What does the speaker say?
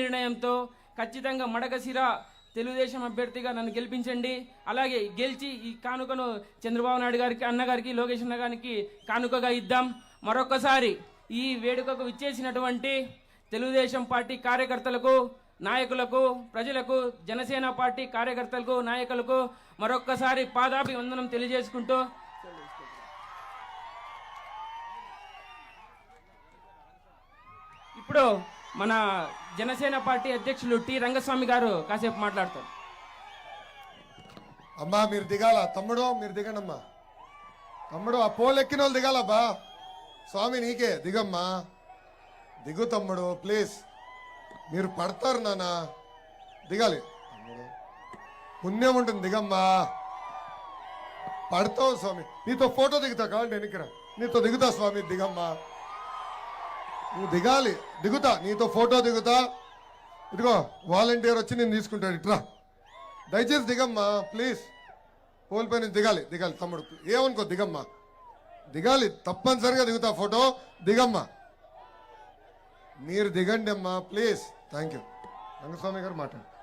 నిర్ణయంతో ఖచ్చితంగా మడకసిర తెలుగుదేశం అభ్యర్థిగా నన్ను గెలిపించండి. అలాగే గెలిచి ఈ కానుకను చంద్రబాబు నాయుడు గారికి అన్నగారికి లోకేష్ అన్న గారికి కానుకగా ఇద్దాం. మరొకసారి ఈ వేడుకకు విచ్చేసినటువంటి తెలుగుదేశం పార్టీ కార్యకర్తలకు నాయకులకు ప్రజలకు జనసేన పార్టీ కార్యకర్తలకు నాయకులకు మరొక్కసారి పాదాభివందనం తెలియజేసుకుంటూ ఇప్పుడు మన జనసేన పార్టీ అధ్యక్షులు టి రంగస్వామి గారు కాసేపు మాట్లాడతారు. అమ్మా మీరు దిగాల? తమ్ముడు మీరు దిగనమ్మా తమ్ముడు ఆ పోల్ ఎక్కిన వాళ్ళు బా? స్వామి నీకే. దిగమ్మా. దిగు తమ్ముడు ప్లీజ్. మీరు పడతారు నాన్న. దిగాలి. తమ్ముడు. పుణ్యం ఉంటుంది దిగమ్మా. పడతావు స్వామి. నీతో ఫోటో దిగుతా కావాలంటే వెనకరా నీతో దిగుతా స్వామి దిగమ్మా. నువ్వు దిగాలి. దిగుతా. నీతో ఫోటో దిగుతా. ఇదిగో వాలంటీర్ వచ్చి నేను తీసుకుంటాడు. ఇట్రా. దయచేసి దిగమ్మా ప్లీజ్. కోల్పోయి నుంచి దిగాలి. దిగాలి. తమ్ముడు ఏమనుకో దిగమ్మా. దిగాలి. తప్పనిసరిగా దిగుతా ఫోటో. దిగమ్మా. మీరు దిగండి అమ్మా ప్లీజ్. థ్యాంక్ యూ రంగస్వామి గారు మాట్లాడు.